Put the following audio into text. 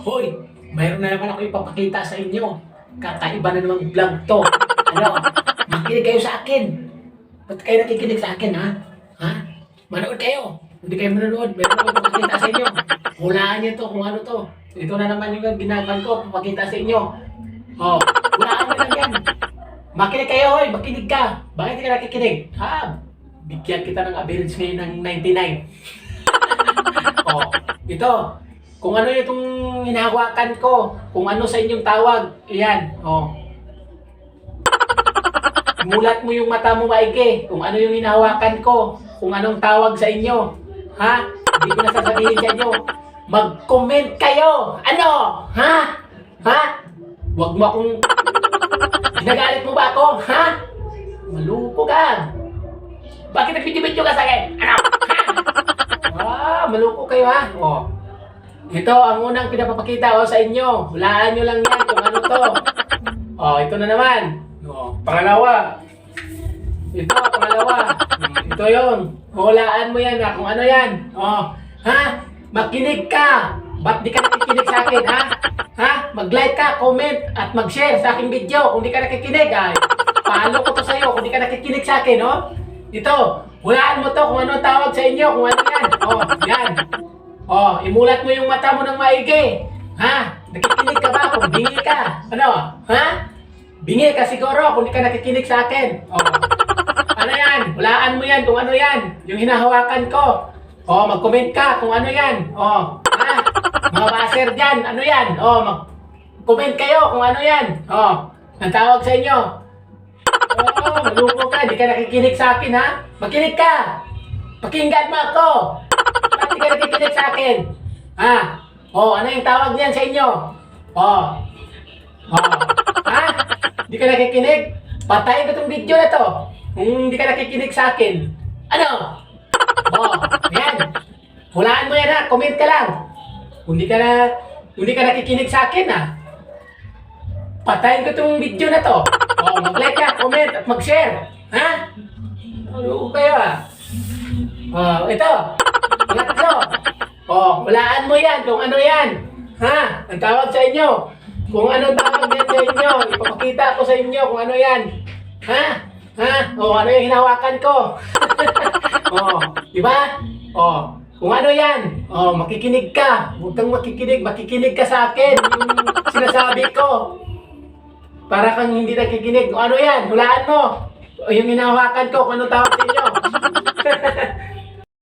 Hoy, mayroon na naman ako ipapakita sa inyo. Kakaiba na namang vlog to. Ano? Makinig kayo sa akin. Ba't kayo nakikinig sa akin, ha? Ha? Manood kayo. Hindi kayo manonood. Meron ako ipapakita sa inyo. Hulaan niyo to kung ano to. Ito na naman yung ginagawa ko. Papakita sa inyo. Oh, hulaan mo lang yan. Makinig kayo, hoy. Makinig ka. Bakit ka nakikinig? Ha? Bigyan kita ng average ngayon ng 99. oh, ito. Kung ano itong hinahawakan ko, kung ano sa inyong tawag, iyan, oh. Mulat mo yung mata mo maigi, kung ano yung hinahawakan ko, kung anong tawag sa inyo. Ha? Hindi ko na sasabihin sa inyo. Mag-comment kayo! Ano? Ha? Ha? Huwag mo akong... Ginagalit mo ba ako? Ha? Malupo ka. Bakit nagpidyo-bidyo ka sa akin? Ano? Ha? Ah, malupo kayo ha? Oh. Ito ang unang pinapapakita ko sa inyo. Hulaan nyo lang yan kung ano to. Oh, ito na naman. Oh, pangalawa. Ito, pangalawa. Ito yon. Hulaan mo yan ha, kung ano yan. Oh, ha? Makinig ka. Ba't di ka nakikinig sa akin, ha? Ha? Mag-like ka, comment, at mag-share sa aking video kung di ka nakikinig, ay. Paano ko to sa'yo kung di ka nakikinig sa akin, no? Ito, hulaan mo to kung ano tawag sa inyo, kung ano yan. Oh, yan. Oh, imulat mo yung mata mo ng maigi. Ha? Nakikinig ka ba? Kung bingi ka. Ano? Ha? Bingi ka siguro kung di ka nakikinig sa akin. Oh. Ano yan? Hulaan mo yan kung ano yan. Yung hinahawakan ko. Oh, mag-comment ka kung ano yan. Oh, ha? Mga baser dyan, ano yan? Oh, mag-comment kayo kung ano yan. Oh, ang tawag sa inyo. Oh, malupo ka. Di ka nakikinig sa akin, ha? Makinig ka. Pakinggan mo ako. Ba't di ka nakikinig sa akin? Ha? Oh, ano yung tawag niyan sa inyo? Oh. Oh. Ha? Di ka nakikinig? Patayin ko tong video na to. Kung hindi ka nakikinig sa akin. Ano? Oh, yan. Hulaan mo yan ha. Comment ka lang. Kung di ka na, kung di ka nakikinig sa akin ha. Patayin ko tong video na to. Oh, mag-like ka, comment, at mag-share. Ha? Ano kayo ah? Oh, ito. Oh, hulaan mo yan kung ano yan. Ha? Ang tawag sa inyo. Kung ano tawag yan sa inyo, ipapakita ko sa inyo kung ano yan. Ha? Ha? O, ano yung hinawakan ko? oh, di ba? Oh, kung ano yan, oh, makikinig ka. Huwag kang makikinig, makikinig ka sa akin. Yung sinasabi ko. Para kang hindi nakikinig. Kung ano yan, hulaan mo. O, yung hinahawakan ko, kung ano tawag sa inyo.